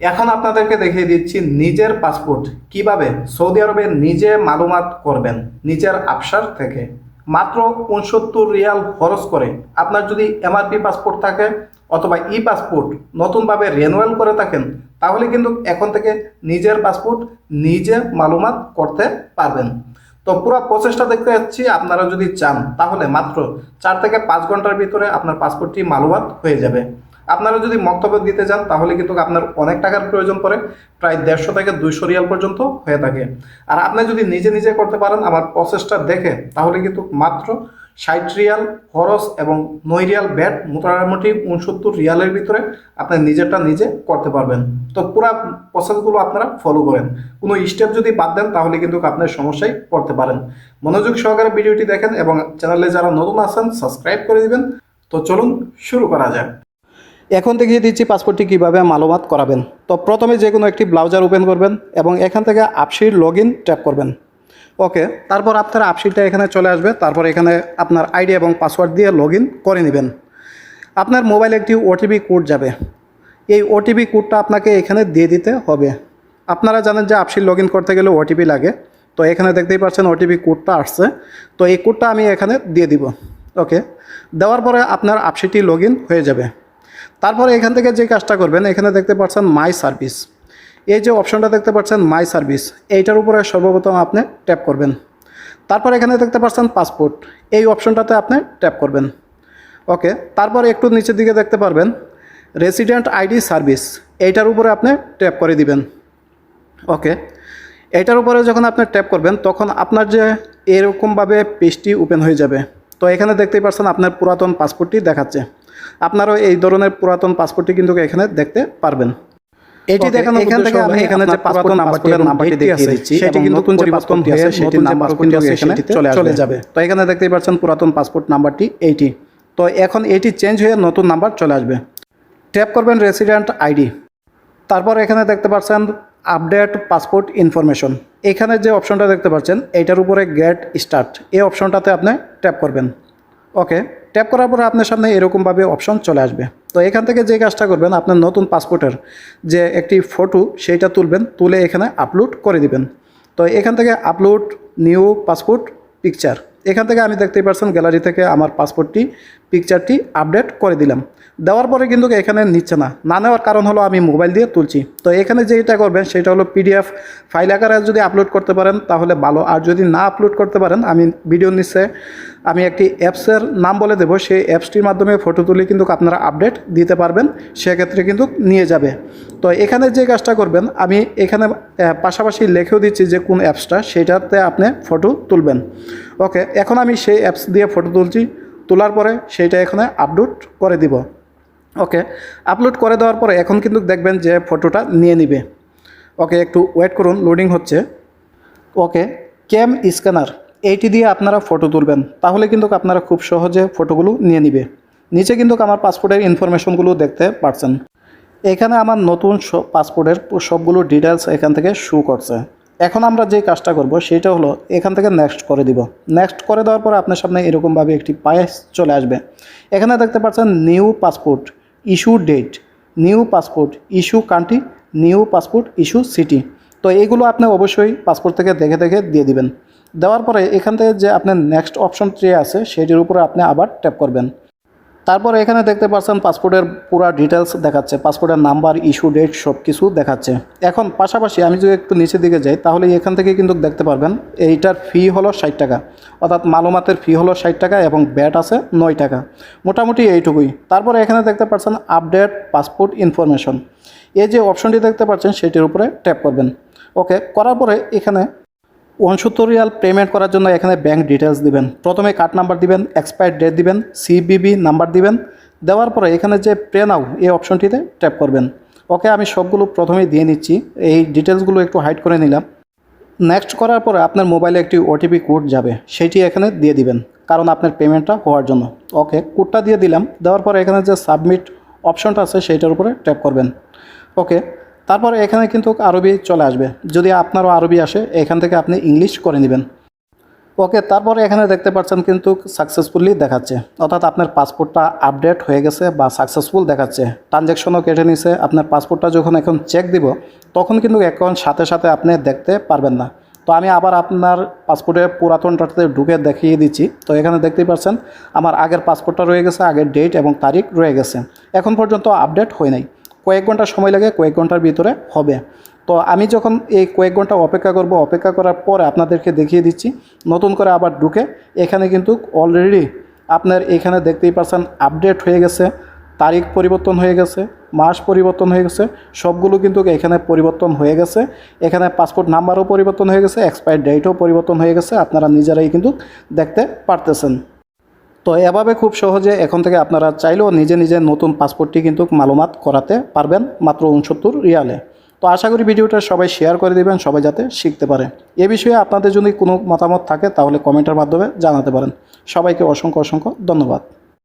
এখন আপনাদেরকে দেখিয়ে দিচ্ছি নিজের পাসপোর্ট। কীভাবে? সৌদি আরবে নিজে মালুমাত করবেন, নিজের আফসার থেকে। মাত্র উনসত্তর রিয়াল খরচ করে আপনার যদি এমআরপি পাসপোর্ট থাকে অথবা ই পাসপোর্ট নতুনভাবে রেনুয়াল করে থাকেন, তাহলে কিন্তু এখন থেকে নিজের পাসপোর্ট নিজে মালুমাত করতে পারবেন। তো পুরো প্রসেসটা দেখতে যাচ্ছি, আপনারা যদি চান, তাহলে মাত্র চার থেকে পাঁচ ঘণ্টার ভিতরে আপনার পাসপোর্টটি মালুমাত হয়ে যাবে। আপনারা যদি বক্তব্য দিতে যান তাহলে কিন্তু আপনার অনেক টাকার প্রয়োজন পড়ে, প্রায় দেড়শো থেকে দুইশো রিয়াল পর্যন্ত হয়ে থাকে। আর আপনি যদি নিজে নিজে করতে পারেন, আমার প্রসেসটা দেখে, তাহলে কিন্তু মাত্র ষাট রিয়াল খরচ এবং নয় রিয়াল ব্যাট, মোটামুটি উনসত্তর রিয়ালের ভিতরে আপনি নিজেরটা নিজে করতে পারবেন। তো পুরো প্রসেসগুলো আপনারা ফলো করেন। কোনো স্টেপ যদি বাদ দেন, তাহলে কিন্তু আপনার সমস্যায় পড়তে পারেন। মনোযোগ সহকারে ভিডিওটি দেখেন এবং চ্যানেলে যারা নতুন আছেন সাবস্ক্রাইব করে দিবেন। তো চলুন, শুরু করা যাক। এখন দেখিয়ে দিচ্ছি পাসপোর্টটি কীভাবে মালুমাত করাবেন। তো প্রথমে যে কোনো একটি ব্রাউজার ওপেন করবেন এবং এখান থেকে আপসির লগ ইন ট্যাপ করবেন। ওকে, তারপর আপনার আপসিটা এখানে চলে আসবে। তারপর এখানে আপনার আইডি এবং পাসওয়ার্ড দিয়ে লগ করে নেবেন। আপনার মোবাইলে একটি ওটিপি কোড যাবে। এই ওটিপি কোডটা আপনাকে এখানে দিয়ে দিতে হবে। আপনারা জানেন যে আপসির লগ করতে গেলে ওটিপি লাগে। তো এখানে দেখতেই পাচ্ছেন ওটিপি কোডটা আসছে। তো এই কোডটা আমি এখানে দিয়ে দিব। ওকে, দেওয়ার পরে আপনার আপসিটি লগ হয়ে যাবে। তারপরে এখান থেকে যে কাজটা করবেন, এখানে দেখতে পাচ্ছেন মাই সার্ভিস। এই যে অপশনটা দেখতে পাচ্ছেন মাই সার্ভিস, এইটার উপরে সর্বপ্রথম আপনি ট্যাপ করবেন। তারপর এখানে দেখতে পাচ্ছেন পাসপোর্ট, এই অপশনটাতে আপনি ট্যাপ করবেন। ওকে, তারপর একটু নিচের দিকে দেখতে পারবেন, রেসিডেন্ট আইডি সার্ভিস, এইটার উপরে আপনি ট্যাপ করে দিবেন। ওকে এটার উপরে যখন আপনি ট্যাপ করবেন, তখন আপনার যে এরকমভাবে পেজটি ওপেন হয়ে যাবে। তো এখানে দেখতেই পাচ্ছেন আপনার পুরাতন পাসপোর্টটি দেখাচ্ছে। আপনারও এই ধরনের পুরাতন পাসপোর্টটি কিন্তু এখানে দেখতে পারবেন। এটি দেখানো এখান থেকে আমি এখানে যে পাসপোর্ট নাম্বারটি নাম্বারটি দেখিয়ে দিচ্ছি সেটি কিন্তু নতুন যে পাসপোর্ট আছে সেটি নাম্বার কিন্তু এখানে চলে যাবে। তো এখানে দেখতেই পাচ্ছেন পুরাতন পাসপোর্ট নাম্বারটি এইটি। তো এখন এটি চেঞ্জ হয়ে নতুন নাম্বার চলে আসবে। ট্যাপ করবেন রেসিডেন্ট আইডি তারপর এখানে দেখতে পাচ্ছেন আপডেট পাসপোর্ট ইনফরমেশন এখানে যে অপশনটা দেখতে পাচ্ছেন এইটার উপরে গেট স্টার্ট এই অপশনটাতে আপনি ট্যাপ করবেন। ওকে ট্যাপ করার পরে আপনার সামনে এরকমভাবে অপশন চলে আসবে। তো এখান থেকে যে কাজটা করবেন, আপনার নতুন পাসপোর্টের যে একটি ফটো সেইটা তুলবেন, তুলে এখানে আপলোড করে দিবেন। তো এখান থেকে আপলোড নিউ পাসপোর্ট পিকচার এখান থেকে আমি দেখতেই পারছেন গ্যালারি থেকে আমার পাসপোর্টটি পিকচারটি আপডেট করে দিলাম। দেওয়ার পরে কিন্তু এখানে নিচ্ছে না। না নেওয়ার কারণ হলো আমি মোবাইল দিয়ে তুলছি। তো এখানে যেটা করবেন, সেটা হলো পিডিএফ ফাইল আকারে যদি আপলোড করতে পারেন, তাহলে ভালো। আর যদি না আপলোড করতে পারেন, আমি ভিডিও নিচে আমি একটি অ্যাপসের নাম বলে দেবো। সেই অ্যাপসটির মাধ্যমে ফটো তুলে কিন্তু আপনারা আপডেট দিতে পারবেন। সেক্ষেত্রে কিন্তু নিয়ে যাবে। তো এখানে যে কাজটা করবেন, আমি এখানে পাশাপাশি লিখেও দিচ্ছি যে কোন অ্যাপসটা সেটাতে আপনি ফটো তুলবেন। ওকে এখন আমি সেই অ্যাপস দিয়ে ফটো তুলছি। তোলার পরে সেইটা এখানে আপলোড করে দিব। ওকে আপলোড করে দেওয়ার পরে এখন কিন্তু দেখবেন যে ফটোটা নিয়ে নিবে। ওকে একটু ওয়েট করুন লোডিং হচ্ছে। ওকে ক্যাম স্ক্যানার এইটি দিয়ে আপনারা ফটো তুলবেন। তাহলে কিন্তু আপনারা খুব সহজে ফটোগুলো নিয়ে নিবে। নিচে কিন্তু আমার পাসপোর্টের ইনফরমেশনগুলো দেখতে পাচ্ছেন এখানে আমার নতুন পাসপোর্টের সবগুলো ডিটেলস এখান থেকে শু করছে। এখন আমরা যে কাজটা করব সেটা হলো এখান থেকে নেক্সট করে দিব। নেক্সট করে দেওয়ার পরে আপনার সামনে এরকমভাবে একটি পায়েস চলে আসবে। এখানে দেখতে পাচ্ছেন new passport issue date new passport issue country new passport issue city তো এইগুলো আপনি অবশ্যই পাসপোর্ট থেকে দেখে দেখে দিয়ে দিবেন। দেওয়ার পরে এখান থেকে যে আপনার নেক্সট অপশন ট্রে আছে, সেটির উপরে আপনি আবার ট্যাপ করবেন। তারপর এখানে দেখতে পাচ্ছেন পাসপোর্টের পুরো ডিটেলস দেখাচ্ছে। পাসপোর্টের নাম্বার ইস্যু ডেট সব কিছু দেখাচ্ছে। এখন পাশাপাশি আমি যদি একটু নিচের দিকে যাই, তাহলে এখান থেকে কিন্তু দেখতে পারবেন, এইটার ফি হলো ষাট টাকা। অর্থাৎ মালুমাতের ফি হলো ষাট টাকা এবং ব্যাট আছে নয় টাকা। মোটামুটি এইটুকুই। তারপরে এখানে দেখতে পাচ্ছেন আপডেট পাসপোর্ট ইনফরমেশন এই যে অপশনটি দেখতে পাচ্ছেন, সেটির উপরে ট্যাপ করবেন। ওকে করার পরে এখানে উনসত্তর রিয়াল পেমেন্ট করার জন্য এখানে ব্যাঙ্ক ডিটেলস দিবেন। প্রথমে কার্ড নাম্বার দিবেন এক্সপায়ার ডেট দিবেন সিবিবি নাম্বার দিবেন। দেওয়ার পরে এখানে যে পে নাও এই অপশনটিতে ট্যাপ করবেন। ওকে আমি সবগুলো প্রথমেই দিয়ে নিচ্ছি। এই ডিটেলসগুলো একটু হাইড করে নিলাম। নেক্সট করার পরে আপনার মোবাইলে একটি ওটিপি কোড যাবে। সেটি এখানে দিয়ে দিবেন, কারণ আপনার পেমেন্টটা হওয়ার জন্য। ওকে কোডটা দিয়ে দিলাম। দেওয়ার পরে এখানে যে সাবমিট অপশনটা আছে, সেইটার উপরে ট্যাপ করবেন। ওকে তারপরে এখানে কিন্তু আরবি চলে আসবে। যদি আপনারও আরবি আসে, এখান থেকে আপনি ইংলিশ করে নেবেন। ওকে, তারপরে এখানে দেখতে পাচ্ছেন কিন্তু সাকসেসফুলি দেখাচ্ছে। অর্থাৎ আপনার পাসপোর্টটা আপডেট হয়ে গেছে বা সাকসেসফুল দেখাচ্ছে। ট্রানজ্যাকশনও কেটে নিছে। আপনার পাসপোর্টটা যখন এখন চেক দিব, তখন কিন্তু এখন সাথে সাথে আপনি দেখতে পারবেন না। তো আমি আবার আপনার পাসপোর্টের পুরাতনটাতে ঢুকে দেখিয়ে দিচ্ছি। তো এখানে দেখতেই পাচ্ছেন, আমার আগের পাসপোর্টটা রয়ে গেছে, আগের ডেট এবং তারিখ রয়ে গেছে। এখন পর্যন্ত আপডেট হয় নাই। কয়েক ঘণ্টা সময় লাগে, কয়েক ঘণ্টার ভিতরে হবে। তো আমি যখন এই কয়েক ঘণ্টা অপেক্ষা করব, অপেক্ষা করার পরে আপনাদেরকে দেখিয়ে দিচ্ছি, নতুন করে আবার ঢুকে, এখানে কিন্তু অলরেডি আপনার এখানে দেখতেই পারছেন আপডেট হয়ে গেছে, তারিখ পরিবর্তন হয়ে গেছে, মাস পরিবর্তন হয়ে গেছে, সবগুলো কিন্তু এখানে পরিবর্তন হয়ে গেছে। এখানে পাসপোর্ট নাম্বারও পরিবর্তন হয়ে গেছে এক্সপায়ার ডেটও পরিবর্তন হয়ে গেছে, আপনারা নিজেরাই কিন্তু দেখতে পারতেছেন। তো এভাবে খুব সহজে এখন থেকে আপনারা চাইলেও নিজে নিজে নতুন পাসপোর্টটি কিন্তু মালুমাত করাতে পারবেন মাত্র উনসত্তর রিয়ালে। তো আশা করি ভিডিওটা সবাই শেয়ার করে দেবেন, সবাই যাতে শিখতে পারে। এ বিষয়ে আপনাদের যদি কোনো মতামত থাকে তাহলে কমেন্টের মাধ্যমে জানাতে পারেন। সবাইকে অসংখ্য অসংখ্য ধন্যবাদ।